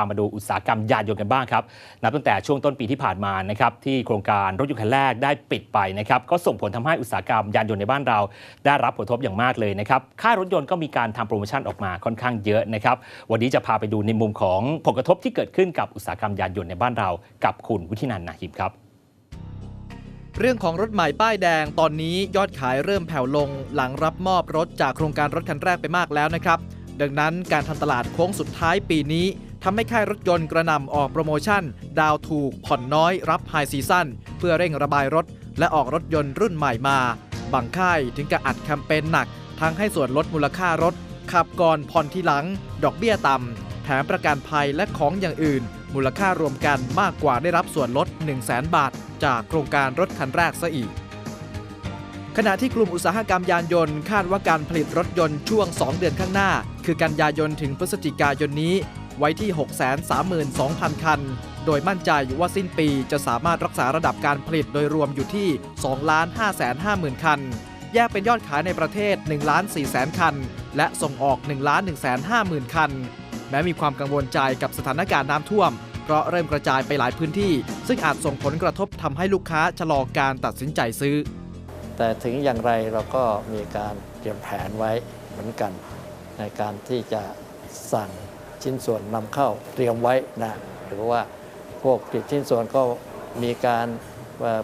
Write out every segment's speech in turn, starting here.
ามาดูอุตสาหกรรมยานยนต์กันบ้างครับ นับตั้งแต่ช่วงต้นปีที่ผ่านมานะครับที่โครงการรถยนต์คันแรกได้ปิดไปนะครับก็ส่งผลทำให้อุตสาหกรรมยานยนต์ในบ้านเรา ได้รับผลกระทบอย่างมากเลยนะครับค่ายรถยนต์ก็มีการทำโปรโมชั่นออกมาค่อนข้างเยอะนะครับวันนี้จะพาไปดูในมุมของผลกระทบที่เกิดขึ้นกับอุตสาหกรรมยานยนต์ในบ้านเรา กับคุณวุฒินันท์นาหิมครับเรื่องของรถใหม่ป้ายแดงตอนนี้ยอดขายเริ่มแผ่วลง หลังรับมอบรถจากโครงการรถคันแรกไปมากแล้วนะครับ ดังนั้นการทำตลาดโค้งสุดท้ายปีนี้ ทำให้ค่ายรถยนต์กระนำออกโปรโมชั่น ดาวถูกผ่อนน้อยรับไฮซีซั่นเพื่อเร่งระบายรถ และออกรถยนต์รุ่นใหม่มา บางค่ายถึงกับอัดแคมเปญหนัก ทั้งให้ส่วนลดมูลค่ารถ ขับก่อนผ่อนทีหลัง ดอกเบี้ยต่ำแถมประกันภัยและของอย่างอื่น มูลค่ารวมกันมากกว่าได้รับส่วนลด 1 0 0 0 0แบาท จากโครงการรถคันแรกซะอีกขณะที่กลุ่มอุตสาหกรรมยานยนต์คาดว่าการผลิตรถยนต์ช่วง 2 เดือนข้างหน้า คือกันยายนถึงพฤศจิกายนนี้ ไว้ที่ 632,000 คัน โดยมั่นใจว่าสิ้นปีจะสามารถรักษาระดับการผลิตโดยรวมอยู่ที่ 2,550,000 คัน แยกเป็นยอดขายในประเทศ 1 4 0 0 0 0 คัน และส่งออก 1 1 5 0 0 0 0 คัน แม้มีความกังวลใจกับสถานการณ์น้ำท่วม เพราะเริ่มกระจายไปหลายพื้นที่ ซึ่งอาจส่งผลกระทบทำให้ลูกค้าชะลอการตัดสินใจซื้อ แต่ถึงอย่างไรเราก็มีการเตรียมแผนไว้เหมือนกัน ในการที่จะสั่ง ชิ้นส่วนนำเข้าเตรียมไว้นะหรือว่าพวกผลิตชิ้นส่วนก็มีการ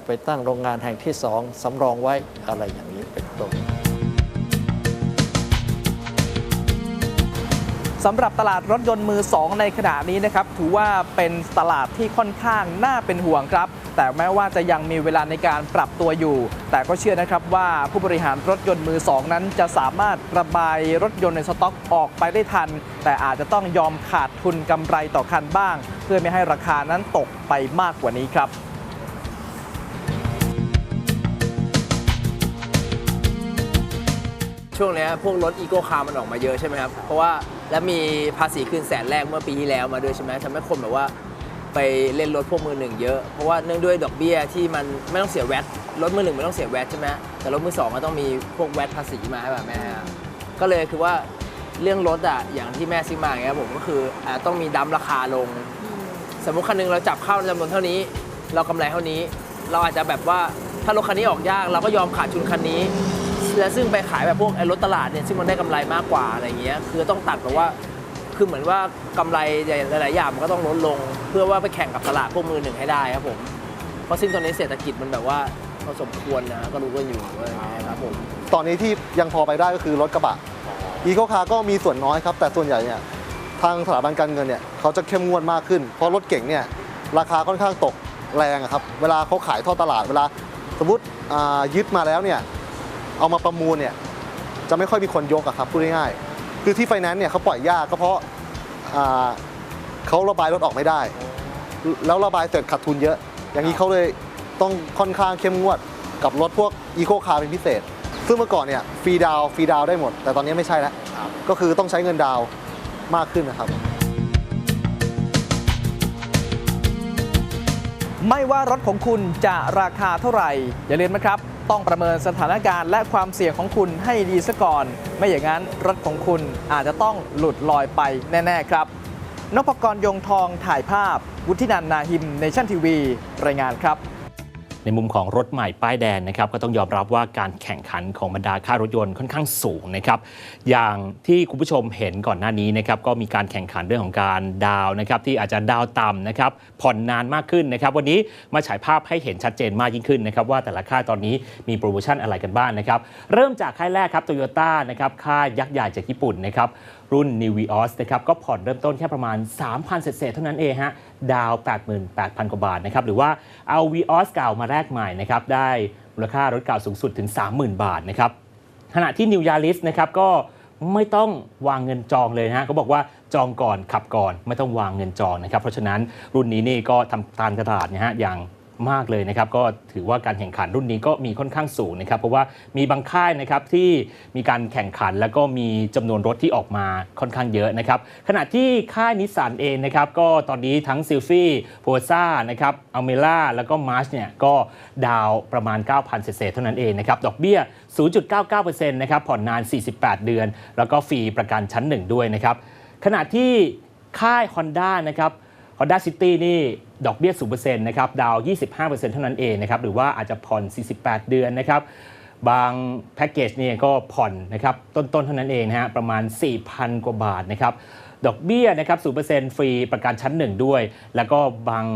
ไปตั้งโรงงานแห่งที่สองสำรองไว้อะไรอย่างนี้เป็นต้น สำหรับตลาดรถยนต์มือ 2 ในขณะนี้นะครับถือว่าเป็นตลาดที่ค่อนข้างน่าเป็นห่วงครับ แต่แม้ว่าจะยังมีเวลาในการปรับตัวอยู่ แต่ก็เชื่อนะครับว่าผู้บริหารรถยนต์มือ 2 นั้นจะสามารถระบายรถยนต์ในสต็อกออกไปได้ทัน แต่อาจจะต้องยอมขาดทุนกำไรต่อคันบ้าง เพื่อไม่ให้ราคานั้นตกไปมากกว่านี้ครับช่วงนี้พวกรถอีโก้คาร์มันออกมาเยอะใช่ไหมครับ เพราะว่า แล้วมีภาษีคืนแสนแรกเมื่อปีที่แล้วมาด้วยใช่ไหมทำให้คนแบบว่าไปเล่นรถพวกมือหนึ่งเยอะ เพราะว่าเนื่องด้วยดอกเบี้ยที่มันไม่ต้องเสียแวตรถมือหนึ่งไม่ต้องเสียแวตใช่ไหมแต่รถมือสองก็ต้องมีพวกแวตภาษีมาให้แบบแม่ก็เลยคือว่าเรื่องรถอะอย่างที่แม่ซื้อมาอย่าเงี้ยผมก็คืออ่าต้องมีดัมราคาลง สมมุติคันหนึงเราจับเข้าจำนวนเท่านี้ เรากำไรเท่านี้ เราอาจจะแบบว่าถ้ารถคันนี้ออกยากเราก็ยอมขาดทุนคันนี้ และซึ่งไปขายแบบพวกไอ้รถตลาดเนี่ยซึ่งมันได้กำไรมากกว่าอะไรเงี้ยคือต้องตัดแบบว่าคือเหมือนว่ากำไรหลายๆอย่างมันก็ต้องลดลง เพื่อว่าไปแข่งกับตลาดพวกมือหนึ่งให้ได้ครับผมเพราะซึ่งตอนนี้เศรษฐกิจมันแบบว่าพอสมควรนะก็รู้กันอยู่อะไรเงี้ยครับผมตอนนี้ที่ยังพอไปได้ก็คือรถกระบะอีโคคาร์ก็มีส่วนน้อยครับ แต่ส่วนใหญ่เนี่ยทางสถาบันการเงินเนี่ยเขาจะเข้มงวดมากขึ้น เพราะรถเก่งเนี่ยราคาค่อนข้างตกแรงครับ เวลาเขาขายท่อตลาดเวลาสมมติยึดมาแล้วเนี่ย เอามาประมูลเนี่ยจะไม่ค่อยมีคนยกอะครับพูดง่ายๆคือที่ไฟแนนซ์เนี่ยเขาปล่อยยากก็เพราะเขาระบายรถออกไม่ได้ แล้วระบายเสร็จขาดทุนเยอะ อย่างนี้เขาเลยต้องค่อนข้างเข้มงวดกับรถพวกอีโคคาร์เป็นพิเศษ ซึ่งเมื่อก่อนเนี่ยฟรีดาวฟรีดาวได้หมด แต่ตอนนี้ไม่ใช่แล้ว ก็คือต้องใช้เงินดาวมากขึ้นนะครับ ไม่ว่ารถของคุณจะราคาเท่าไหร่ อย่าลืมนะครับ ต้องประเมินสถานการณ์และความเสี่ยงของคุณให้ดีซะก่อน ไม่อย่างนั้นรถของคุณอาจจะต้องหลุดลอยไปแน่ ๆ ครับนพกรยงทองถ่ายภาพ วุฒินันนาหิมเนชั่นทีวี รายงานครับ ในมุมของรถใหม่ป้ายแดงนะครับก็ต้องยอมรับว่าการแข่งขันของบรรดาค่ารถยนต์ค่อนข้างสูงนะครับอย่างที่คุณผู้ชมเห็นก่อนหน้านี้นะครับก็มีการแข่งขันเรื่องของการดาวนะครับที่อาจจะดาวต่ำนะครับผ่อนนานมากขึ้นนะครับวันนี้มาฉายภาพให้เห็นชัดเจนมากยิ่งขึ้นนะครับว่าแต่ละค่ายตอนนี้มีโปรโมชั่นอะไรกันบ้างนะครับเริ่มจากค่ายแรกครับโตโยต้านะครับค่ายยักษ์ใหญ่จากญี่ปุ่นนะครับ รุ่น New Vios นะครับก็ผ่อนเริ่มต้นแค่ประมาณ 3,000 เศษเท่านั้นเองฮะดาวน์88,000 กว่าบาทนะครับหรือว่าเอา Vios เก่ามาแลกใหม่นะครับได้มูลค่ารถเก่าสูงสุดถึง 30,000 บาทนะครับขณะที่ New Yaris นะครับก็ไม่ต้องวางเงินจองเลยนะฮะเขาบอกว่าจองก่อนขับก่อนไม่ต้องวางเงินจองนะครับ เพราะฉะนั้นรุ่นนี้นี่ก็ทำตามตลาดนะฮะอย่าง มากเลยนะครับก็ถือว่าการแข่งขันรุ่นนี้ก็มีค่อนข้างสูงนะครับ เพราะว่ามีบางค่ายนะครับที่มีการแข่งขันแล้วก็มีจำนวนรถที่ออกมาค่อนข้างเยอะนะครับขณะที่ค่ายนิสสันเองนะครับก็ตอนนี้ทั้งซิลฟี่โพซ่านะครับอัลเมล่าแล้วก็มาร์ชเนี่ยก็ดาวประมาณ 9,000 เศษเท่านั้นเองนะครับดอกเบี้ย 0.99%นะครับผ่อนนาน 48 เดือน แล้วก็ฟรีประกันชั้น 1 ด้วยนะครับขณะที่ค่าย Honda นะครับ Honda City นี่ดอกเบี้ย0%นะครับดาวน์25%เท่านั้นเองนะครับหรือว่าอาจจะผ่อน 48 เดือนนะครับบางแพ็กเกจเนี่ยก็ผ่อนนะครับต้นๆเท่านั้นเองนะฮะประมาณ 4,000 กว่าบาทนะครับดอกเบี้ยนะครับ0%ฟรีประกันชั้นหนึ่งด้วย แล้วก็บาง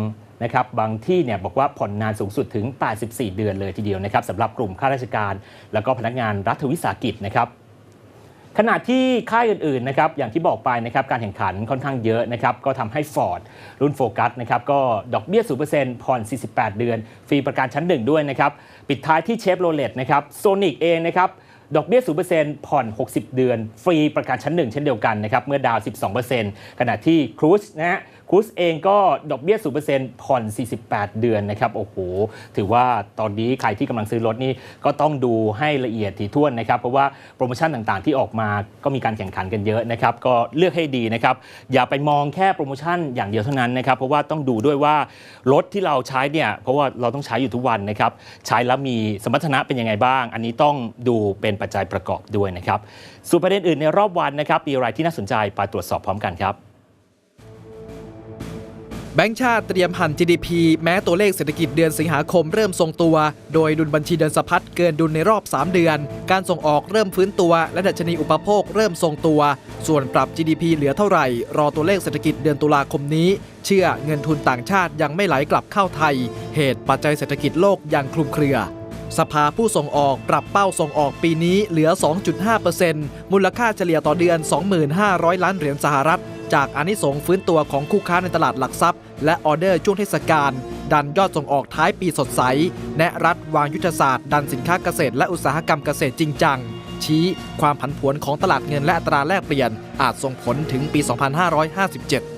นะครับบางที่เนี่ยบอกว่าผ่อนนานสูงสุดถึง 84 เดือนเลยทีเดียวนะครับสำหรับกลุ่มข้าราชการ แล้วก็พนักงานรัฐวิสาหกิจนะครับ ขณะที่ค่ายอื่นๆนะครับอย่างที่บอกไปนะครับการแข่งขันค่อนข้างเยอะนะครับก็ทำให้ Ford รุ่นโฟกัสนะครับก็ดอกเบี้ย 0%ผ่อน 48 เดือน ฟรีประกันชั้นหนึ่งด้วยนะครับ ปิดท้ายที่เชฟโรเลตนะครับโซนิกเองนะครับ ดอกเบี้ย 0%ผ่อน 60 เดือน ฟรีประกันชั้นหนึ่งเช่นเดียวกันนะครับ เมื่อดาวน์12%ขณะที่ครูซนะฮะครูซเองก็ดอกเบี้ย 0%ผ่อน 48 เดือนนะครับ โอ้โห ถือว่าตอนนี้ใครที่กำลังซื้อรถนี่ก็ต้องดูให้ละเอียดถี่ถ้วนนะครับ เพราะว่าโปรโมชั่นต่างๆ ที่ออกมาก็มีการแข่งขันกันเยอะนะครับ ก็เลือกให้ดีนะครับ อย่าไปมองแค่โปรโมชั่นอย่างเดียวเท่านั้นนะครับ เพราะว่าต้องดูด้วยว่ารถที่เราใช้เนี่ย เพราะว่าเราต้องใช้อยู่ทุกวันนะครับ ใช้แล้วมีสมรรถนะเป็นยังไงบ้าง อันนี้ต้องดูเป็นปัจจัยประกอบด้วยนะครับส่วนประเด็นอื่นในรอบวันนะครับมีอะไรที่น่าสนใจไปตรวจสอบพร้อมกันครับแบงก์ชาติเตรียมหั่น GDP แม้ตัวเลขเศรษฐกิจเดือนสิงหาคมเริ่มทรงตัว โดยดุลบัญชีเดินสะพัดเกินดุลในรอบ 3 เดือน การส่งออกเริ่มฟื้นตัว และดัชนีอุปโภคเริ่มทรงตัว ส่วนปรับ GDP เหลือเท่าไหร่ รอตัวเลขเศรษฐกิจเดือนตุลาคมนี้ เชื่อเงินทุนต่างชาติยังไม่ไหลกลับเข้าไทย เหตุปัจจัยเศรษฐกิจโลกยังคลุมเครือ สภาผู้ส่งออกปรับเป้าส่งออกปีนี้เหลือ 2.5%มูลค่าเฉลี่ยต่อเดือน 25,000ล้านเหรียญสหรัฐ จากอานิสงส์ฟื้นตัวของคู่ค้าในตลาดหลักทรัพย์ และออเดอร์ช่วงเทศกาลดันยอดส่งออกท้ายปีสดใส แนะรัฐวางยุทธศาสตร์ดันสินค้าเกษตรและอุตสาหกรรมเกษตรจริงจัง ชี้ความผันผวนของตลาดเงินและอัตราแลกเปลี่ยนอาจส่งผลถึงปี 2557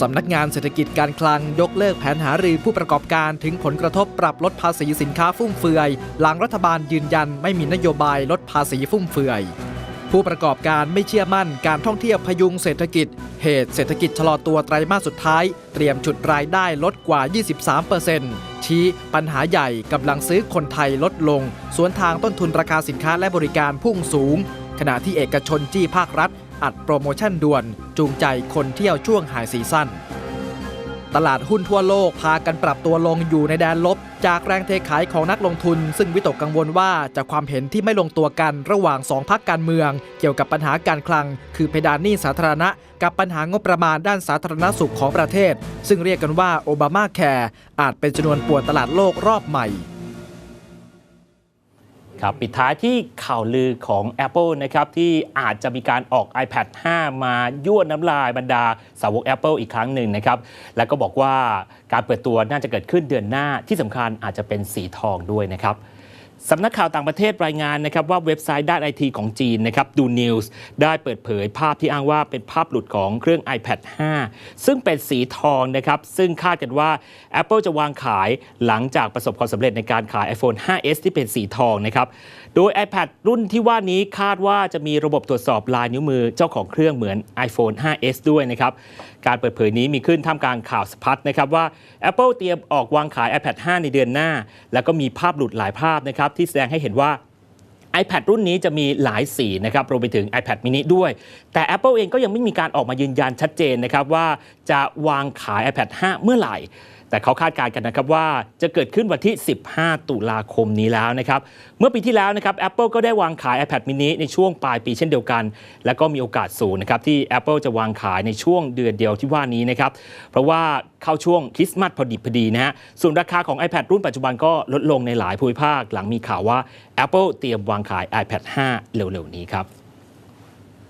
สำนักงานเศรษฐกิจการคลังยกเลิกแผนหารือผู้ประกอบการถึงผลกระทบปรับลดภาษีสินค้าฟุ่มเฟือย หลังรัฐบาลยืนยันไม่มีนโยบายลดภาษีฟุ่มเฟือย ผู้ประกอบการไม่เชื่อมั่นการท่องเที่ยวพยุงเศรษฐกิจ เหตุเศรษฐกิจชะลอตัวไตรมาสสุดท้าย เตรียมฉุดรายได้ลดกว่า 23%ชี้ปัญหาใหญ่กำลังซื้อคนไทยลดลง สวนทางต้นทุนราคาสินค้าและบริการพุ่งสูง ขณะที่เอกชนจี้ภาครัฐ อัดโปรโมชั่นด่วนจูงใจคนเที่ยวช่วงไฮซีซั่นตลาดหุ้นทั่วโลกพากันปรับตัวลงอยู่ในแดนลบ จากแรงเทขายของนักลงทุน ซึ่งวิตกกังวลว่าจากความเห็นที่ไม่ลงตัวกันระหว่างสองพักการเมือง เกี่ยวกับปัญหาการคลัง คือเพดานหนี้สาธารณะ กับปัญหางบประมาณด้านสาธารณสุขของประเทศ ซึ่งเรียกกันว่าโอบามาแคร์อาจเป็นจำนวนปวนตลาดโลกรอบใหม่ ครับปิดท้ายที่ข่าวลือของ Apple นะครับที่อาจจะมีการออก iPad 5 มายั่วน้ำลายบรรดาสาวก Apple อีกครั้งหนึ่งนะครับ แล้วก็บอกว่าการเปิดตัวน่าจะเกิดขึ้นเดือนหน้าที่สำคัญอาจจะเป็นสีทองด้วยนะครับ สำนักข่าวต่างประเทศรายงานนะครับว่าเว็บไซต์ด้านไอทีของจีนนะครับดูนิวส์ได้เปิดเผยภาพที่อ้างว่าเป็นภาพหลุดของเครื่อง iPad 5 ซึ่งเป็นสีทองนะครับ ซึ่งคาดกันว่า Apple จะวางขายหลังจากประสบความสำเร็จในการขาย iPhone 5s ที่เป็นสีทองนะครับ โดย iPad รุ่นที่ว่านี้คาดว่าจะมีระบบตรวจสอบลายนิ้วมือเจ้าของเครื่องเหมือน iPhone 5s ด้วยนะครับการเปิดเผยนี้มีขึ้นท่ามกลางข่าวสะพัดนะครับว่า Apple เตรียมออกวางขาย iPad 5 ในเดือนหน้า แล้วก็มีภาพหลุดหลายภาพนะครับที่แสดงให้เห็นว่า iPad รุ่นนี้จะมีหลายสีนะครับรวมไปถึง iPad mini ด้วย แต่ Apple เองก็ยังไม่มีการออกมายืนยันชัดเจนนะครับว่าจะวางขาย iPad 5 เมื่อไหร่ แต่เขาคาดการณ์กันนะครับว่าจะเกิดขึ้นวันที่ 15 ตุลาคมนี้แล้วนะครับเมื่อปีที่แล้วนะครับ Apple ก็ได้วางขาย iPad mini ในช่วงปลายปีเช่นเดียวกัน แล้วก็มีโอกาสสูงนะครับที่ Apple จะวางขายในช่วงเดือนเดียวที่ว่านี้นะครับเพราะว่าเข้าช่วงคริสต์มาสพอดีพอดีนะฮะส่วนราคาของ iPad รุ่นปัจจุบันก็ลดลงในหลายภูมิภาค หลังมีข่าวว่า Apple เตรียมวางขาย iPad 5 เร็วๆนี้ครับ